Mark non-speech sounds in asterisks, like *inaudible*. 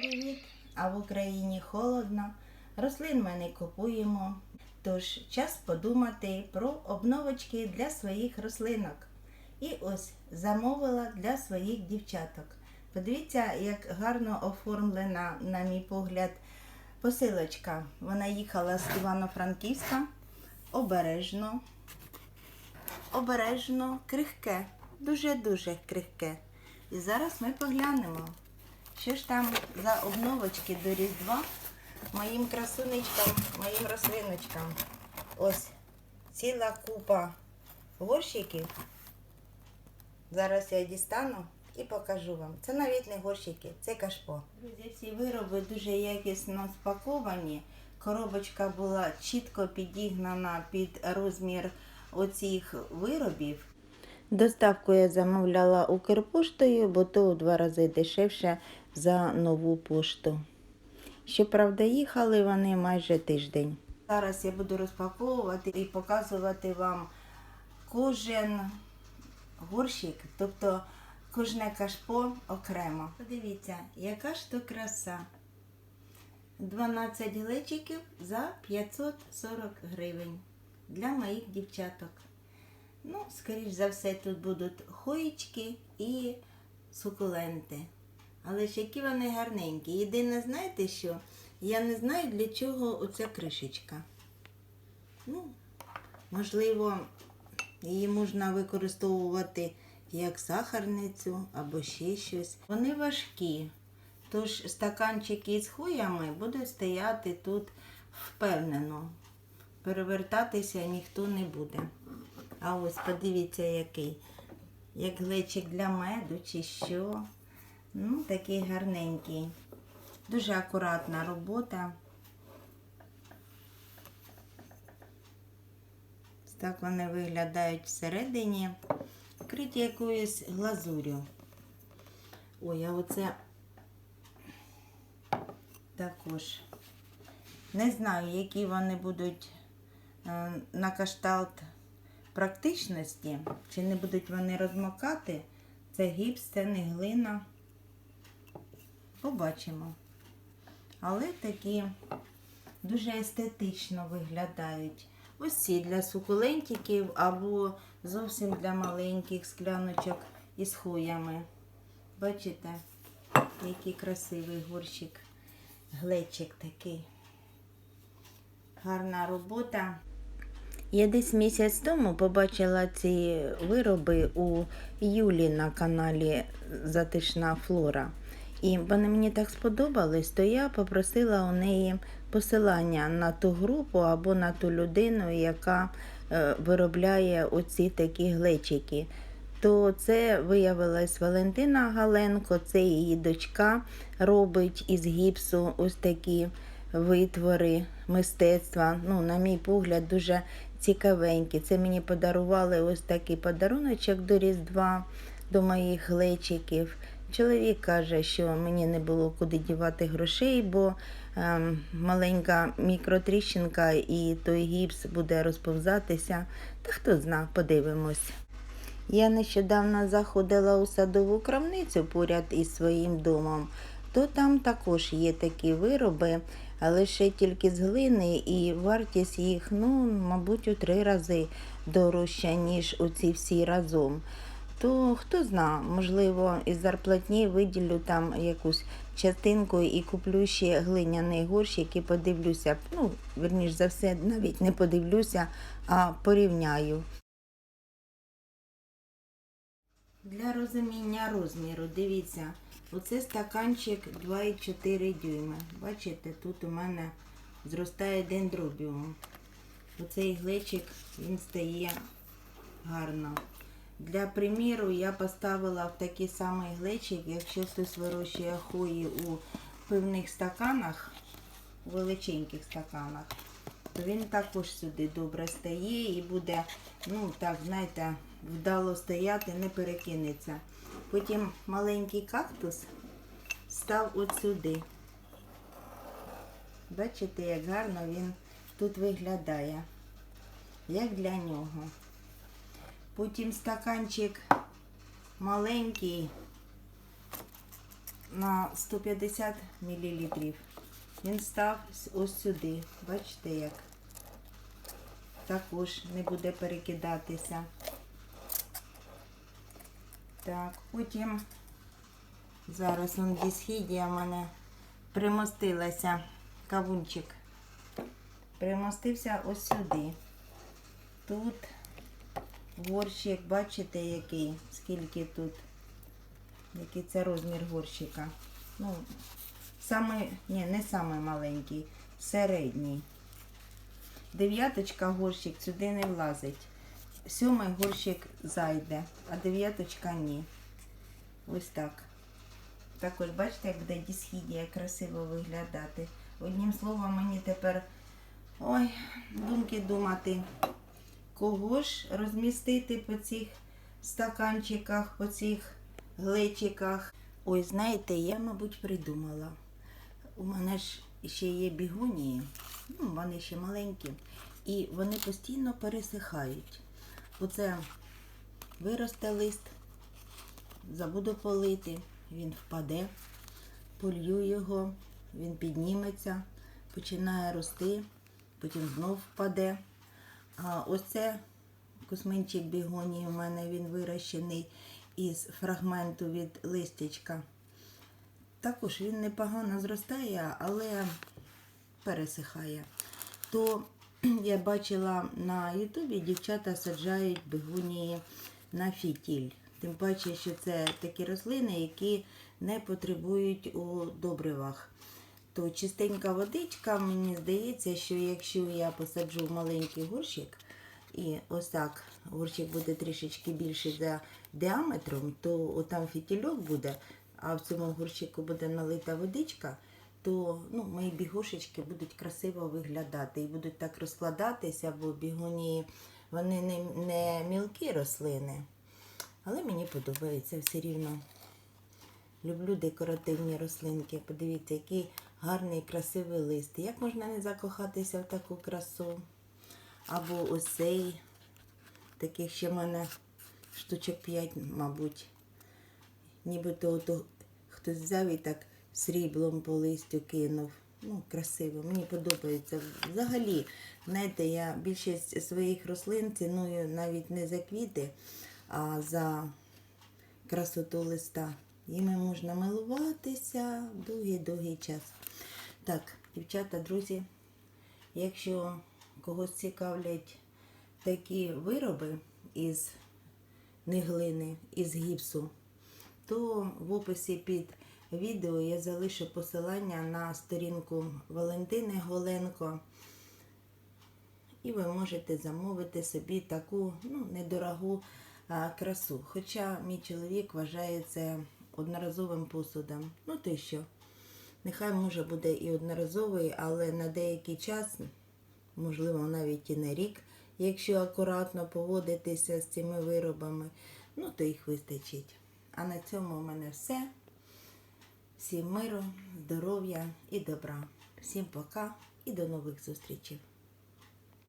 Привіт! А в Україні холодно, рослин ми не купуємо. Тож час подумати про обновочки для своїх рослинок. І ось замовила для своїх дівчаток. Подивіться, як гарно оформлена, на мій погляд, посилочка. Вона їхала з Івано-Франківська обережно, обережно, крихке, дуже-дуже крихке. І зараз ми поглянемо. Що ж там за обновочки до Різдва моїм красунечкам, моїм рослиночкам? Ось ціла купа горщиків. Зараз я дістану і покажу вам. Це навіть не горщики, це кашпо. Друзі, всі вироби дуже якісно спаковані. Коробочка була чітко підігнана під розмір оцих виробів. Доставку я замовляла Укрпоштою, бо то у два рази дешевше за нову пошту. Щоправда, їхали вони майже тиждень. Зараз я буду розпаковувати і показувати вам кожен горщик, тобто кожне кашпо окремо. Подивіться, яка ж то краса. 12 глечиків за 540 гривень для моїх дівчаток. Ну, скоріш за все, тут будуть хоїчки і сукуленти. Але ж які вони гарненькі. Єдине, знаєте що? Я не знаю, для чого оця кришечка. Ну, можливо, її можна використовувати як сахарницю або ще щось. Вони важкі. Тож стаканчики з хуями будуть стояти тут впевнено. Перевертатися ніхто не буде. А ось подивіться, який. Як глечик для меду чи що. Ну, такий гарненький. Дуже акуратна робота. Так вони виглядають всередині. Вкриті якоюсь глазурю. Ой, а оце також. Не знаю, які вони будуть на кшталт практичності, чи не будуть вони розмокати. Це гіпс, це не глина. Побачимо. Але такі дуже естетично виглядають. Ось ці для сукулентиків або зовсім для маленьких скляночок із хуями. Бачите, який красивий горщик, глечик такий. Гарна робота. Я десь місяць тому побачила ці вироби у Юлі на каналі Затишна Флора. І вони мені так сподобались, то я попросила у неї посилання на ту групу або на ту людину, яка е, виробляє оці такі глечики. То це виявилась Валентина Галенко, це її дочка робить із гіпсу ось такі витвори мистецтва. Ну, на мій погляд, дуже цікавенькі. Це мені подарували ось такий подаруночок до Різдва, до моїх глечиків. Чоловік каже, що мені не було куди дівати грошей, бо ем, маленька мікротріщинка і той гіпс буде розповзатися. Та хто зна, подивимось. Я нещодавно заходила у садову крамницю поряд із своїм домом, то там також є такі вироби, ще тільки з глини, і вартість їх, ну, мабуть, у три рази дорожча, ніж оці всі разом. То хто зна, можливо, із зарплатні виділю там якусь частинку і куплю ще глиняний горщик і подивлюся. Ну, верніш за все, навіть не подивлюся, а порівняю. Для розуміння розміру, дивіться, оце стаканчик 2,4 дюйма. Бачите, тут у мене зростає дендробіум. Оцей глечик він стає гарно. Для приміру я поставила в такий самий глечик, якщо хтось вирощує хої у пивних стаканах, у величеньких стаканах, то він також сюди добре стає і буде, ну так, знаєте, вдало стояти, не перекинеться. Потім маленький кактус став от сюди. Бачите, як гарно він тут виглядає, як для нього. Потім стаканчик маленький на 150 мл. Він став ось сюди. Бачите як? Також не буде перекидатися. Так, потім зараз он дісхідія в мене примостилася. Кавунчик. Примостився ось сюди. Тут горщик, бачите, який, скільки тут, який це розмір горщика. Ну, саме, ні, не самий маленький, середній. Дев'яточка горщик сюди не влазить. Сьомий горщик зайде, а дев'яточка ні. Ось так. Також бачите, як буде дісхідія красиво виглядати. Одним словом, мені тепер ой, думки думати, кого ж розмістити по цих стаканчиках, по цих глечиках. Ой, знаєте, я, мабуть, придумала. У мене ж ще є бігонії, ну, вони ще маленькі, і вони постійно пересихають. Оце виросте лист, забуду полити, він впаде, полью його, він підніметься, починає рости, потім знов впаде. А ось це косминчик бігонії у мене він вирощений із фрагменту від листячка. Також він непогано зростає, але пересихає. То *clears throat* я бачила на Ютубі, дівчата саджають бегонії на фітіль. Тим паче, що це такі рослини, які не потребують у добривах. То чистенька водичка, мені здається, що якщо я посаджу маленький горщик, і ось так горщик буде трішечки більший за діаметром, то отам фітільок буде, а в цьому горщику буде налита водичка, то ну, мої бігошечки будуть красиво виглядати і будуть так розкладатися, бо бігонії вони не, не мілкі рослини. Але мені подобається все рівно. Люблю декоративні рослинки. Подивіться, який гарний красивий лист. Як можна не закохатися в таку красу? Або ось цей. Таких ще в мене штучок 5, мабуть. Нібито хтось взяв і так сріблом по листю кинув. Ну, красиво, мені подобається. Взагалі, знаєте, я більшість своїх рослин ціную навіть не за квіти, а за красоту листа. Їми можна милуватися довгий-довгий час. Так, дівчата, друзі, якщо когось цікавлять такі вироби із не глини, із гіпсу, то в описі під відео я залишу посилання на сторінку Валентини Голенко. І ви можете замовити собі таку ну, недорогу а, красу. Хоча мій чоловік вважає це одноразовим посудом. Ну то що? Нехай може буде і одноразовий, але на деякий час, можливо, навіть і на рік, якщо акуратно поводитися з цими виробами, ну то їх вистачить. А на цьому у мене все. Всім миру, здоров'я і добра. Всім пока і до нових зустрічей.